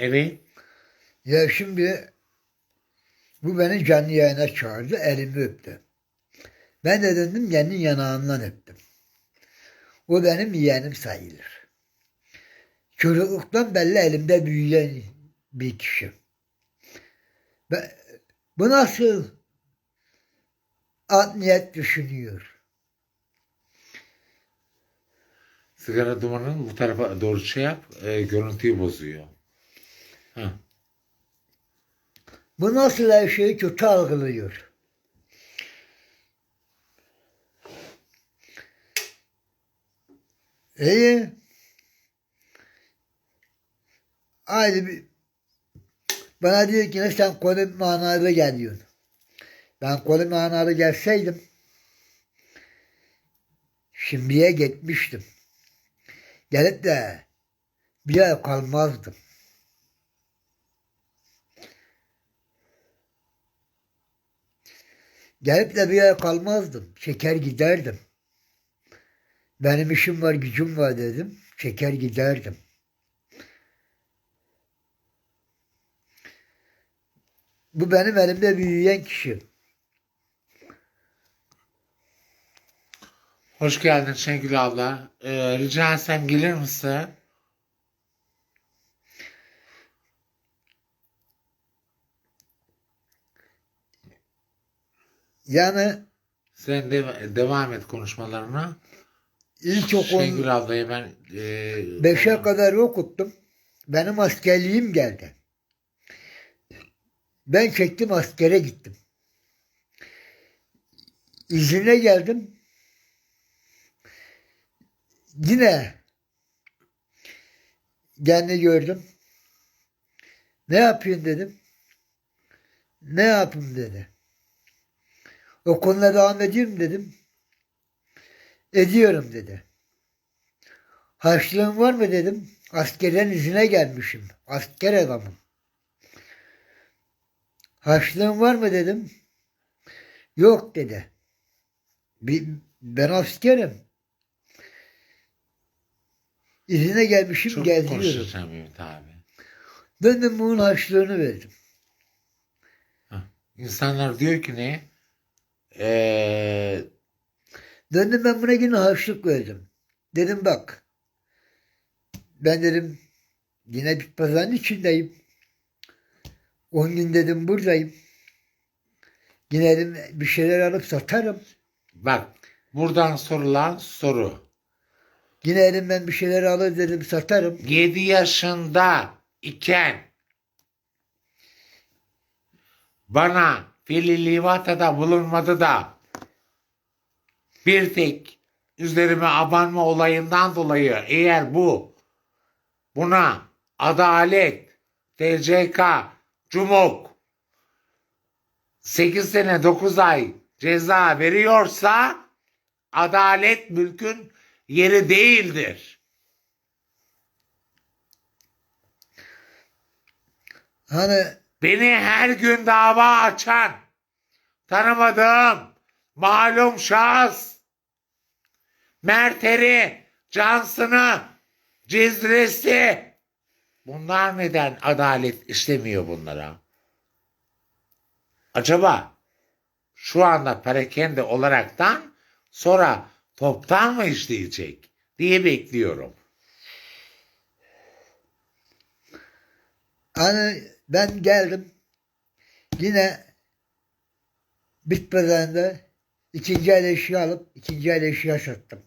Evet. Ya şimdi bu beni canlı yayına çağırdı, elimi öptü. Ben de döndüm kendi yanağından öptüm. O benim yeğenim sayılır. Çocukluktan belli elimde büyüyen bir kişi. Ben, bu nasıl art niyet düşünüyor? Sigara dumanın bu tarafa doğru şey yap. e, görüntüyü bozuyor. Bu nasıl her şeyi kötü algılıyor? İyi. Aynı bir bana diyor ki "Ne sen konu manada geliyorsun. Ben konu manada gelseydim şimdiye gitmiştim. Gelip de bir ay kalmazdım. Gelip de bir ay kalmazdım. Çeker giderdim. Benim işim var, gücüm var dedim. Çeker giderdim. Bu benim elimde büyüyen kişi. Hoş geldin Şengül abla. Ee, rica etsem gelir misin? Yani Sen de, devam et konuşmalarına. ilkokul Şengül ablayı ben e, beşe kadar okuttum. Benim askerliğim geldi. Ben çektim askere gittim. İzine geldim. Yine kendi gördüm. Ne yapıyorsun dedim. Ne yapayım dedi. O konuda devam ediyorum dedim. Ediyorum dedi. Harçlığın var mı dedim. Askerden izine gelmişim. Asker adamım. Harçlığın var mı dedim. Yok dedi. Ben askerim. İzine gelmişim çok konuşacağım Ümit abi. Döndüm bunun harçlığını verdim. İnsanlar diyor ki ne? Ee, Döndüm ben buna yine harçlık verdim. Dedim bak. Ben dedim yine bir pazarın içindeyim. 10 gün dedim buradayım. Yine dedim bir şeyler alıp satarım. bak buradan sorulan soru. Yine dedim ben bir şeyler alır dedim satarım. 7 yaşında iken bana Fili Livata'da bulunmadı da bir tek üzerime abanma olayından dolayı eğer bu buna adalet, TCK, Cumhuk 8 sene 9 ay ceza veriyorsa adalet mülkün yeri değildir. Hani Beni her gün dava açan, tanımadığım malum şahıs, Merteri, Cansın'ı, Cizresi, bunlar neden adalet işlemiyor bunlara? Acaba şu anda perakende olaraktan sonra toptan mı işleyecek diye bekliyorum. Hani ben geldim. Yine bit pazarında ikinci el eşya alıp ikinci el eşya sattım.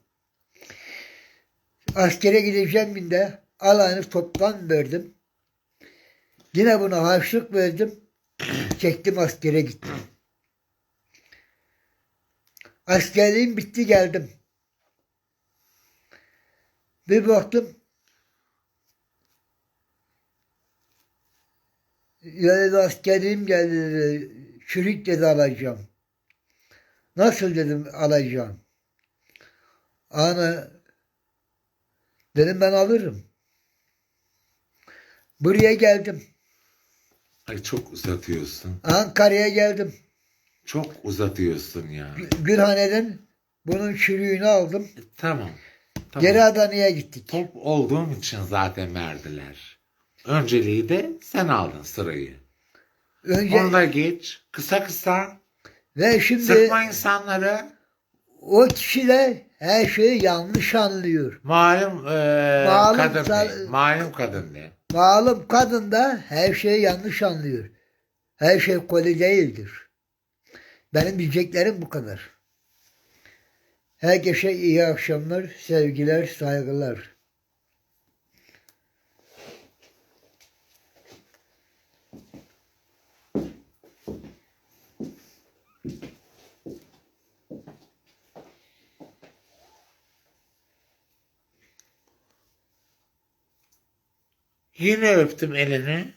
Askere gideceğim günde alanı toptan verdim. Yine buna harçlık verdim. Çektim askere gittim. Askerliğim bitti geldim. Bir baktım Ya dedi askerliğim geldi dedi. Çürük dedi alacağım. Nasıl dedim alacağım. Ana dedim ben alırım. Buraya geldim. Ay çok uzatıyorsun. Ankara'ya geldim. Çok uzatıyorsun ya. Gülhane'den bunun çürüğünü aldım. E, tamam. tamam. Geri Adana'ya gittik. Top olduğum için zaten verdiler. Önceliği de sen aldın sırayı. Önce Onu da geç. Kısa kısa. ve şimdi Sıkma insanları. o kişiler her şeyi yanlış anlıyor. Malum, e, Malum kadın sa- ne? Malum kadın ne? Malum kadın da her şeyi yanlış anlıyor. Her şey koli değildir. Benim diyeceklerim bu kadar. Herkese iyi akşamlar, sevgiler, saygılar. Yine öptüm elini.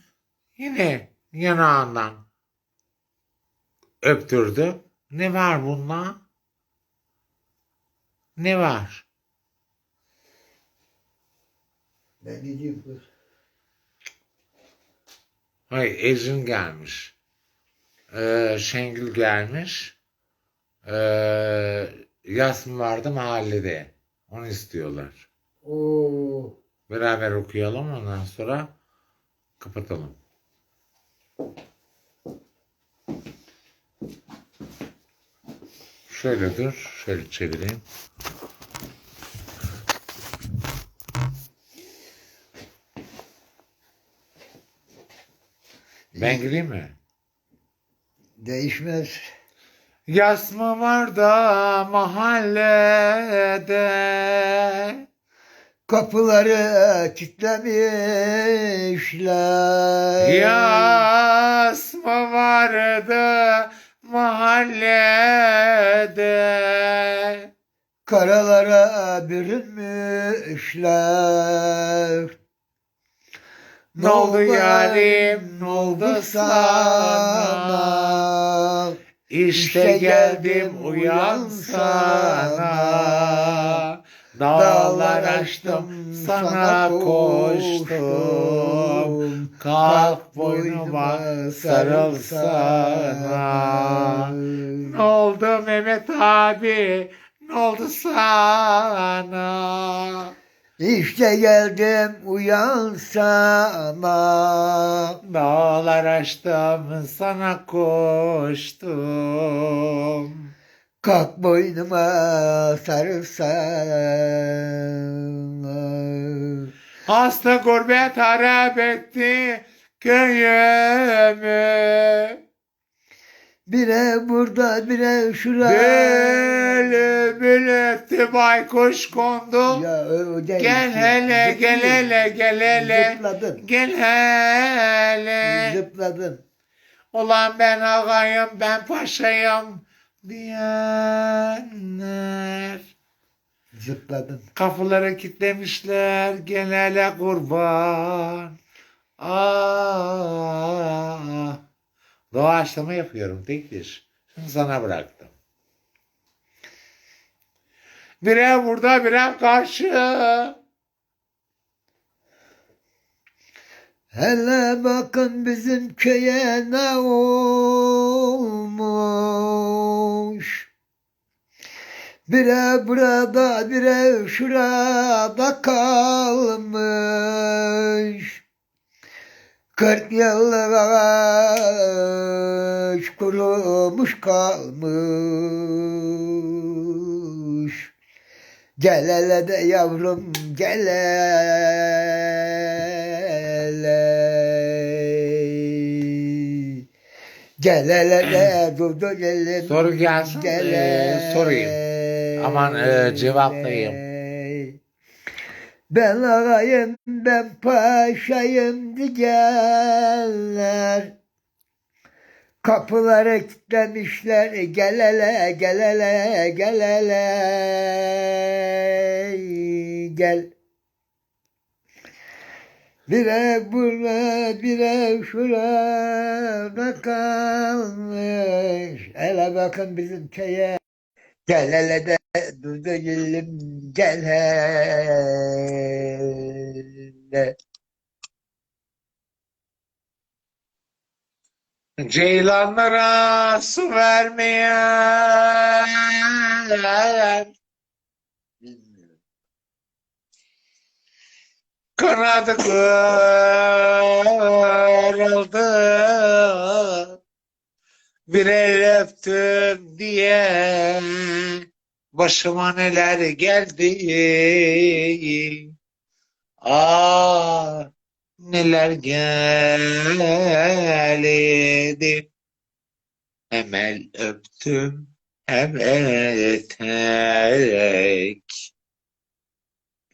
Yine yanağından öptürdüm. Ne var bunda? Ne var? Ben gideyim kız. Hayır Ecrin gelmiş. Ee, Şengül gelmiş. Ee, Yasmin vardı mahallede. Onu istiyorlar. Oo. Beraber okuyalım ondan sonra kapatalım. Şöyle dur. Şöyle çevireyim. Ben gireyim mi? Değişmez. Yas mı var da mahallede Kapıları kilitlemişler. Yas mı vardı mahallede Karalara bürünmüşler. Ne oldu yarim, ne oldu sana? İşte geldim uyansana Dağlar açtım sana koştum. Kalk boynuma sarılsana. Ne oldu Mehmet abi? Ne oldu sana? İşte geldim uyansana. Dağlar açtım sana koştum Kalk boynuma sarılsana. Hasta gurbet harap etti köyümü. Bire burada bire şurada. Bülbül etti baykuş kondu. Ya değil. Gel hele gel hele gel hele. Zıpladın. Gel hele. Zıpladın. Ulan ben ağayım ben paşayım diyenler. Zıpladın. Kapıları kilitlemişler gel hele kurban. Aa. Doğaçlama yapıyorum tek bir. Şimdi sana bıraktım. Bire burada bire karşı. Hele bakın bizim köye ne olmuş. Bire burada bire şurada kalmış. Kırk yıllık ağaç kurumuş kalmış. Gel hele de yavrum gel hele. Gel hele de dur dur gel. Soru gelsin, Gel ee, sorayım. Aman, ee, cevaplayayım. Ben ağayım ben paşayım diyenler. Kapıları kilitlemişler gel hele gel hele gel gel. Bire burada bire şurada kalmış. Hele bakın bizim köye. Gel hele de dur da gelin gel hele. Ceylanlara su vermeyen Kanadı kırıldı. Bir el öptüm diye başıma neler geldi. Ah neler geldi. Hem el öptüm hem etek.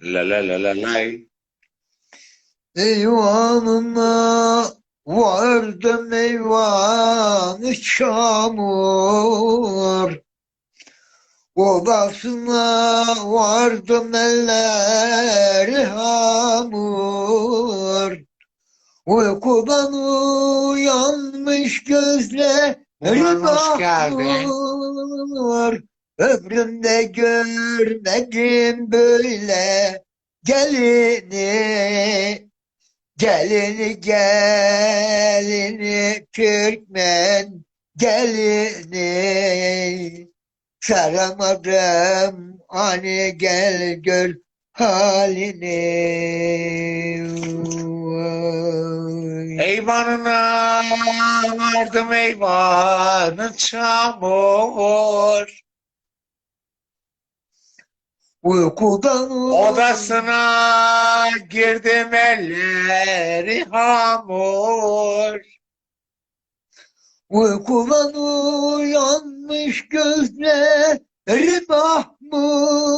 La la la la lay. Eyvanına vardım eyvanı çamur. Odasına vardım elleri hamur. Uykudan uyanmış gözleri Ulan hoş geldin. mahmur. Ömrümde görmedim böyle gelini. Gelini gelini Türkmen gelini saramadım hani gel gör halini. Eyvanına vardım eyvanı çamur. Uykudan Odasına girdim elleri hamur. Uykudan uyanmış gözleri mahmur.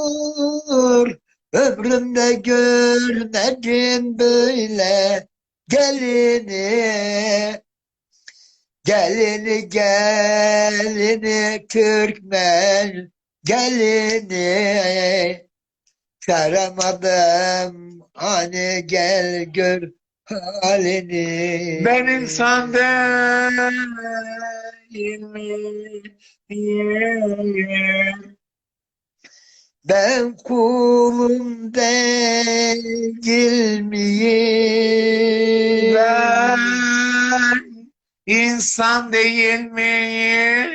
Ömrümde görmedim böyle gelini. Gelini gelini Türkmen gelini. Saramadım hani gel gör halini. Benim sandım Ben kulum değil miyim? Ben insan değil miyim?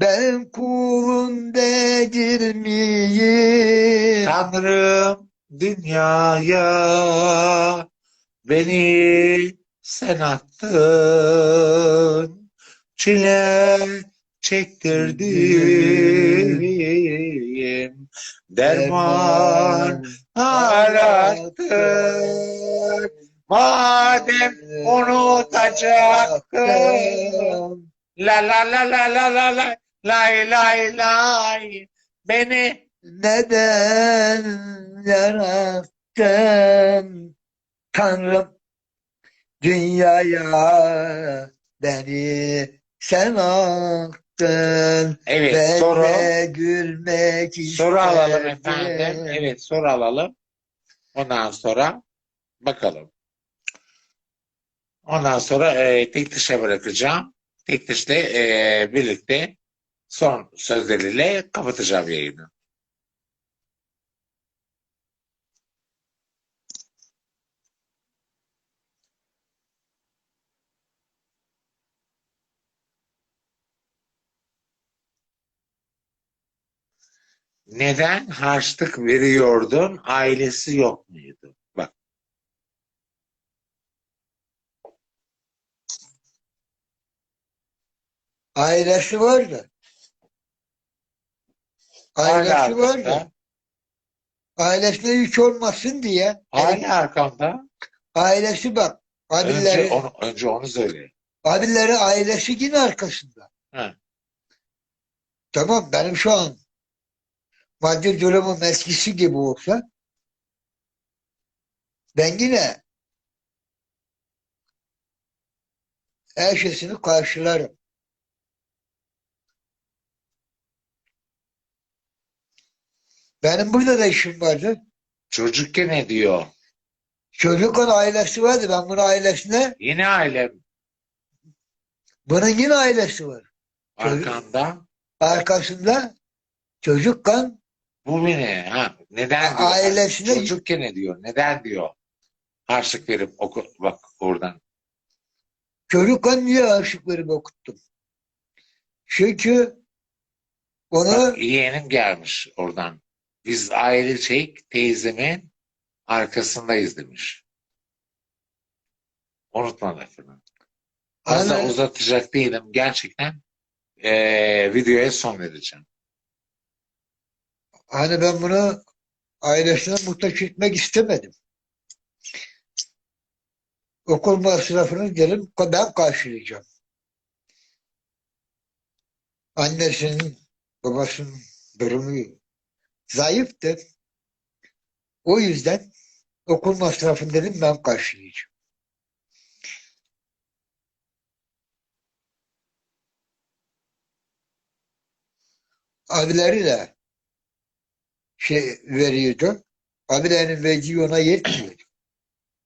Ben kulun değil miyim? Tanrım dünyaya beni sen attın. Çile çektirdim. Derman arattın. Madem unutacaktın. La la la la la la la lay lay lay beni Neden yarattın Tanrım? Dünyaya beni sen attın. Evet ben soru. de gülmek soru alalım isterdim. efendim. Evet soru alalım. Ondan sonra bakalım. Ondan sonra e, tek dışa bırakacağım. Tek dişle e, birlikte son sözleriyle kapatacağım yayını. Neden harçlık veriyordun, ailesi yok muydu? Bak, Ailesi vardı. Ailesi hala vardı. arkamda, Ailesine yük olmasın diye. hala arkamda. Ailesi bak. Önce Abileri, onu, önce onu söyle. abileri ailesi yine arkasında. Ha. Tamam benim şu an maddi durumum eskisi gibi olsa ben yine her şeysini karşılarım. Benim burada da işim vardı. Çocukken ne diyor? Çocukken ailesi vardı. Ben bunun ailesine, Yine ailem bunun yine ailesi var. Çocuk- arkanda. Arkasında çocukken Bu beni. Ha, neden diyor? Ailesine- Çocukken ne diyor? Neden diyor? Harçlık verip oku, bak oradan. çocukken niye aşık verip okuttum? Çünkü onu Bak yeğenim gelmiş oradan. Biz aile şey teyzemin arkasındayız demiş. Unutma lafını. Fazla uzatacak değilim. Gerçekten eee, videoya son vereceğim. Hani ben bunu ailesine muhtaç etmek istemedim. Okul masrafını dedim ben karşılayacağım. Annesinin, babasının durumu zayıftı. O yüzden okul masrafını dedim ben karşılayacağım. Abileri de şey veriyordu. Abilerinin verdiği ona yetmiyordu.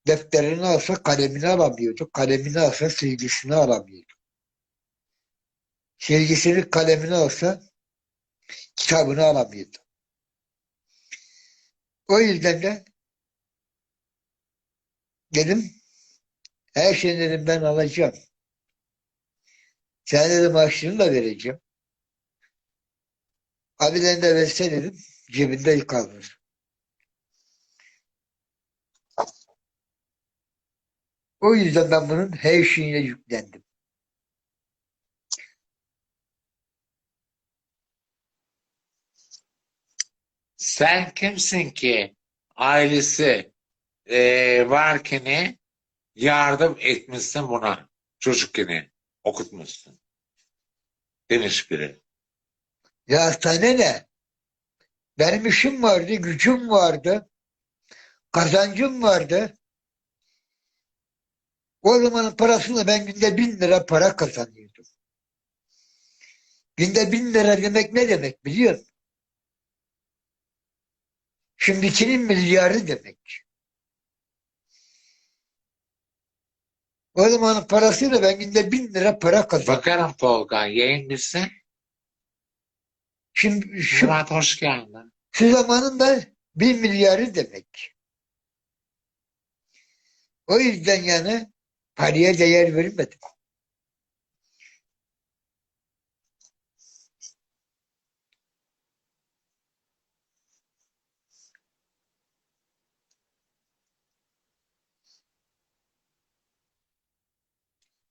Defterini alsa kalemini alamıyordu. Kalemini alsa silgisini alamıyordu. Silgisini kalemini alsa kitabını alamıyordu. O yüzden de dedim her şeyi ben alacağım. Sen dedim harçlığını da vereceğim. Abilerine de verse dedim cebinde kalır. O yüzden ben bunun her şeyine yüklendim. Sen kimsin ki ailesi eee varken yardım etmişsin buna çocukken okutmuşsun demiş biri. Ya sana ne? Benim işim vardı, gücüm vardı, kazancım vardı. O zamanın parasıyla ben günde bin lira para kazanıyordum. Günde bin lira demek ne demek biliyor musun? Şimdikinin milyarı demek. O zamanın parasıyla ben günde bin lira para kazanıyordum. Bakarım Tolga yayın bitsin. Şimdi şu, Murat hoş geldin. Şu zamanın da bir milyarı demek. O yüzden yani paraya değer vermedim.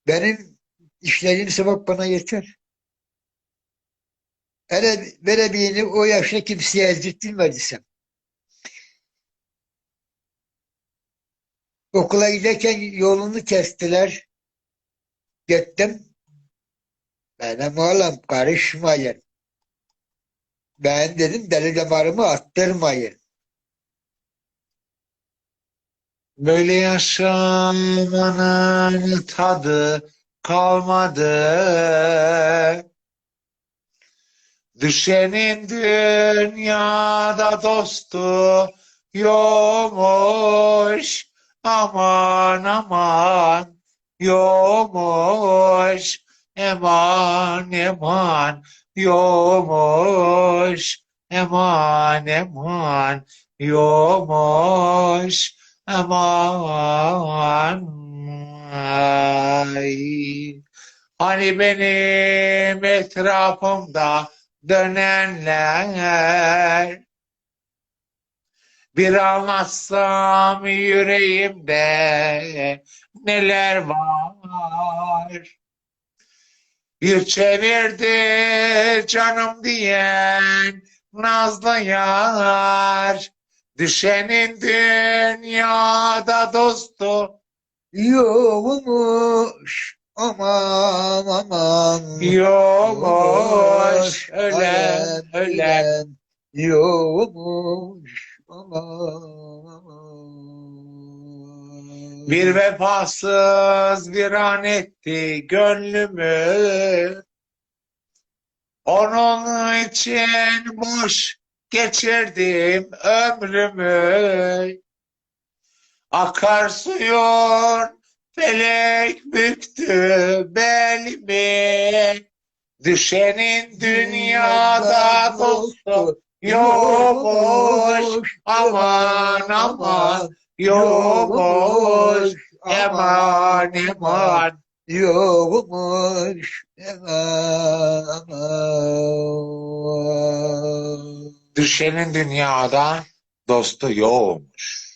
Benim işlerim sebep bana yeter. Hele verebileni o yaşta kimseye ezdirtmediysem. Okula giderken yolunu kestiler. Gittim. Benim oğlum karışmayın. Ben dedim deli damarımı attırmayın. Böyle yaşamanın tadı kalmadı. Düşenin dünyada dostu yokmuş. Aman aman yokmuş. Eman eman yokmuş. Eman eman yokmuş. Aman ay. Hani benim etrafımda dönenler bir anlatsam yüreğimde neler var. Bir çevirdi canım diyen nazlı yar. Düşenin dünyada dostu Yokmuş aman aman. yokmuş ölen ölen. Yokmuş aman aman. Bir vefasız viran etti gönlümü. Onun için boş geçirdim ömrümü. Akarsuyun felek büktü belimi. Düşenin dünyada dostu yokmuş. Aman aman yokmuş. Eman eman. Yokmuş aman aman. Düşenin dünyada dostu yokmuş.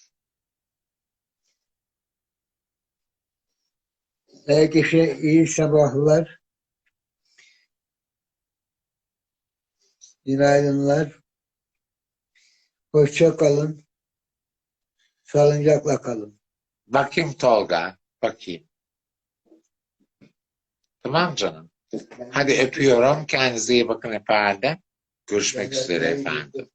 Herkese iyi sabahlar. Günaydınlar. Hoşça kalın. Sağlıcakla kalın. Bakayım Tolga. Bakayım. Tamam canım. Hadi öpüyorum. Kendinize iyi bakın efendim. Görüşmek üzere efendim.